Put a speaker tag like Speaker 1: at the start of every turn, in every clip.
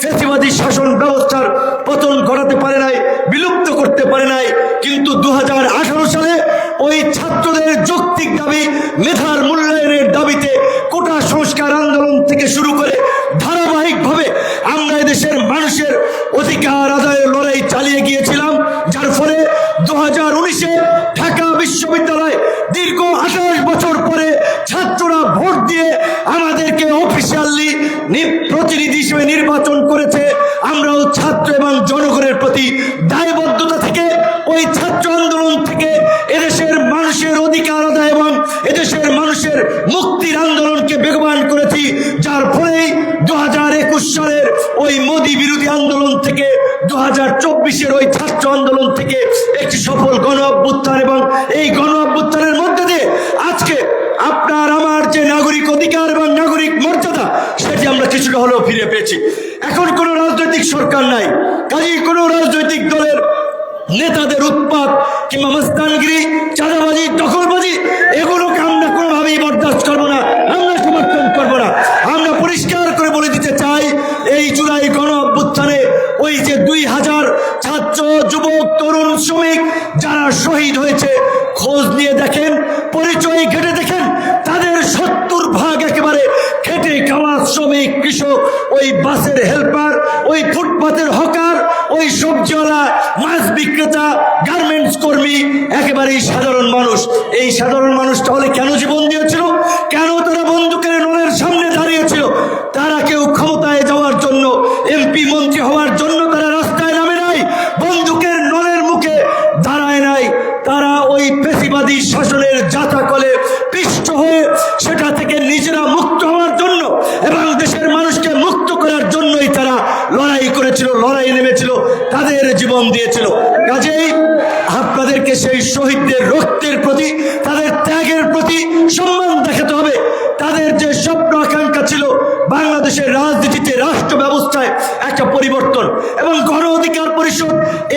Speaker 1: ফেসিবাদী শাসন ব্যবস্থার পতন ঘটাতে পারে নাই, বিলুপ্ত করতে পারে নাই, কিন্তু দু সালে ওই ছাত্রদের যৌক্তিক দাবি মেধার মূল্যায়নের দাবিতে কোটা সংস্কার আন্দোলন থেকে শুরু করে ধারাবাহিকভাবে আমরা দেশের মানুষের অধিকার আদায়ের লড়াই চালিয়ে গিয়েছিলাম, যার ফলে দু হাজার উনিশে ঢাকা বিশ্ববিদ্যালয় দীর্ঘ আঠাশ বছর পরে ছাত্ররা ভোট দিয়ে আমাদেরকে অফিসিয়ালি দু হাজার ওই ছাত্র আন্দোলন থেকে একটি সফল গণ অভ্যুত্থান এবং এই গণ অভ্যুত্থানের মধ্যে দিয়ে আজকে আপনার, আমার যে নাগরিক অধিকার এবং নাগরিক মর্যাদা, সেটি আমরা কিছুটা হলেও ফিরে পেয়েছি। এখন কোনো রাজনৈতিক সরকার নাই। কাজেই কোনো রাজনৈতিক দলের নেতাদের উৎপাত কিংবা মস্তানগিরি, চাঁদাবাজি দখলবাজি এগুলোকে আমরা কোনোভাবেই বরদাস্ত করব না আমরা সমর্থন করব না আমরা পরিষ্কার করে বলে দিতে চাই এই জুলাই গণ অভ্যুত্থানে ওই যে দুই হাজার ছাত্র যুবক, তরুণ শ্রমিক যারা শহীদ হয়েছে, খোঁজ নিয়ে দেখেন, পরিচয় ঘেটে দেখেন, তাদের সত্তর ভাগ একেবারে খেটে খাওয়া শ্রমিক, কৃষক, ওই বাসের হেল্পার ওই ফুটপাতের হকার ওই সবজিওয়ালা, মাছ বিক্রেতা গার্মেন্টস কর্মী, একেবারেই সাধারণ মানুষ। এই সাধারণ মানুষ তাহলে কেন জীবন দিয়েছিল কেন তারা বন্দুকের নলের সামনে দাঁড়িয়েছিল তারা কেউ ক্ষমতায় যাওয়ার জন্য এমপি মন্ত্রী হওয়ার জন্য তারা রাস্তায় নামে নাই বন্দুকের নলের মুখে দাঁড়ায় নাই তারা ওই পেশিবাদী শাসনের জাতাকলে পিষ্ট হয়ে সেটা থেকে নিজেরা মুক্ত হওয়ার জন্য এবং দেশের মানুষকে মুক্ত করার জন্যই তারা লড়াই করেছিল, লড়াই নেমেছিল, তাদের জীবন দিয়েছিল। কাজেই আপনাদেরকে সেই শহীদদের রক্তের প্রতি, তাদের ত্যাগের প্রতি সম্মান দেখাতে হবে। তাদের যে স্বপ্ন আকাঙ্ক্ষা ছিল, বাংলাদেশের রাজনীতিতে রাষ্ট্র ব্যবস্থায় একটা পরিবর্তন এবং গণ অধিকার পরিষদ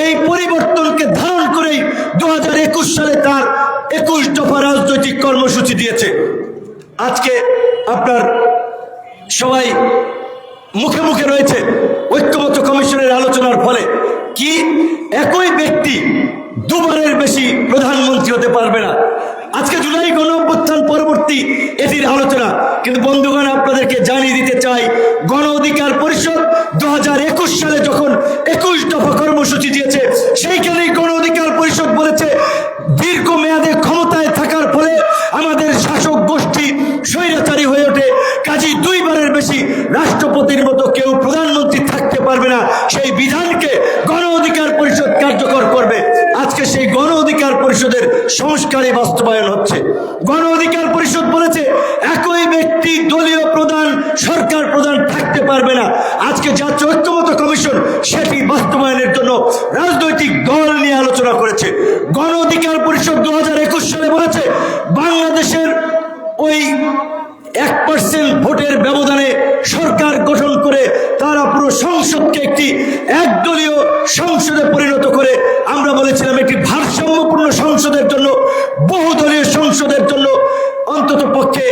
Speaker 1: এই পরিবর্তনকে ধারণ করেই দু হাজার একুশ সালে তার একুশ দফা রাজনৈতিক কর্মসূচি দিয়েছে। আজকে আপনার সবাই মুখে মুখে রয়েছে ঐক্যবদ্ধ কমিশনের আলোচনার ফলে। কি একই ব্যক্তি দুবারের বেশি প্রধানমন্ত্রী হতে পারবে না? আজকে জুলাই গণ অভ্যুত্থান পরবর্তী এটির আলোচনা। কিন্তু বন্ধুগণ, আপনাদেরকে জানিয়ে দিতে চাই, গণ অধিকার পরিষদ দু হাজার এক সালে যখন একুশ দফা কর্মসূচি দিয়েছে সেইখানেই গণ অধিকার পরিষদ বলেছে দীর্ঘ মেয়াদে ক্ষমতায় থাকার ফলে আমাদের শাসক গোষ্ঠী স্বৈরাচারী হয়ে ওঠে কাজী দুইবারের রাষ্ট্রপতির মতো কেউ প্রধানমন্ত্রী থাকতে পারবে না, সেই বিধানকে গণ অধিকার পরিষদ কার্যকর করবে। আজকে সেই গণ অধিকার পরিষদের সংস্কারই বাস্তবায়ন হচ্ছে। গণ অধিকার পরিষদ বলেছে, একই ব্যক্তি দলীয় প্রধান, সরকার প্রধান থাকতে পারবে না। আজকে জাতীয় ঐক্যমত কমিশন সেটি বাস্তবায়নের জন্য রাজনৈতিক দল নিয়ে আলোচনা করেছে। গণ অধিকার পরিষদ দু সালে বলেছে বাংলাদেশের ওই এক পার্সেন্ট ভোটের ব্যবধানে সরকার গঠন করে তারা পুরো সংসদকে একটি একদলীয় সংসদে পরিণত করে আমরা বলেছিলাম একটি ভারসাম্যপূর্ণ সংসদের জন্য, বহুদলীয় সংসদের জন্য অন্তত পক্ষে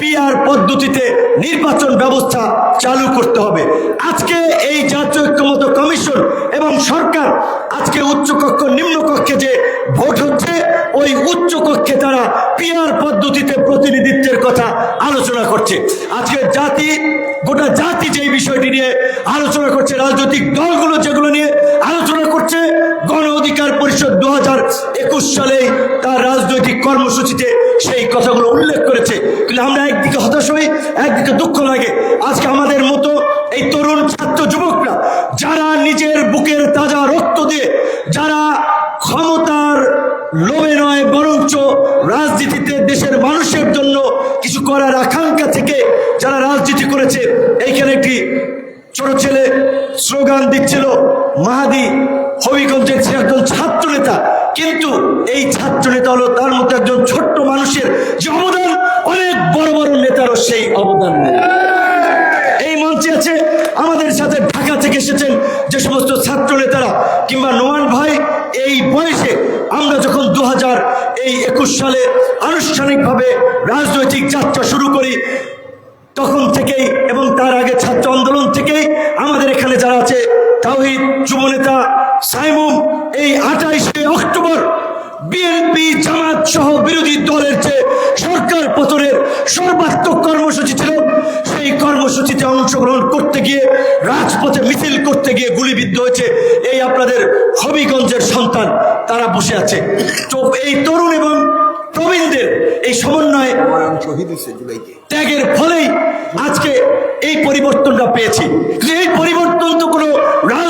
Speaker 1: পিআর পদ্ধতিতে নির্বাচন ব্যবস্থা চালু করতে হবে। আজকে এই জাতীয় ঐক্যমত কমিশন এবং সরকার আজকে উচ্চকক্ষ, নিম্নকক্ষে যে ভোট হচ্ছে, ওই উচ্চ পিআর পদ্ধতিতে প্রতিনিধিত্বের কথা আলোচনা করছে। আজকে জাতি, গোটা জাতি যে বিষয়টি নিয়ে আলোচনা করছে, রাজনৈতিক দলগুলো যেগুলো নিয়ে আলোচনা করছে, গণ অধিকার পরিষদ দু হাজার একুশ সালে তার রাজনৈতিক কর্মসূচিতে সেই কথাগুলো উল্লেখ করেছে। কিন্তু আমরা একদিকে হতাশ হই, একদিকে দুঃখ লাগে। দিচ্ছিল মাহাদি হবিগঞ্জের সে একজন ছাত্র নেতা কিন্তু এই ছাত্র নেতা হলো তার মতো একজন ছোট্ট মানুষের যে অবদান অনেক বড় বড় নেতারও সেই অবদান নেই। এই মঞ্চে আছে, আমাদের সাথে ঢাকা থেকে এসেছেন যে সমস্ত ছাত্র নেতারা কিংবা নোমান ভাই, এই বয়সে আমরা যখন দু হাজার এই একুশ সালে আনুষ্ঠানিকভাবে রাজনৈতিক যাত্রা শুরু করি, তখন থেকেই এবং তার অংশগ্রহণ করতে গিয়ে, রাজপথে মিছিল করতে গিয়ে গুলিবিদ্ধ হয়েছে এই আপনাদের হবিগঞ্জের সন্তান। তারা বসে আছে। এই তরুণ এবং প্রবীণদের এই সমন্বয়ে ত্যাগের ফলেই আজকে এই পরিবর্তনটা পেয়েছি। এই পরিবর্তন তো কোনো রাজনৈতিক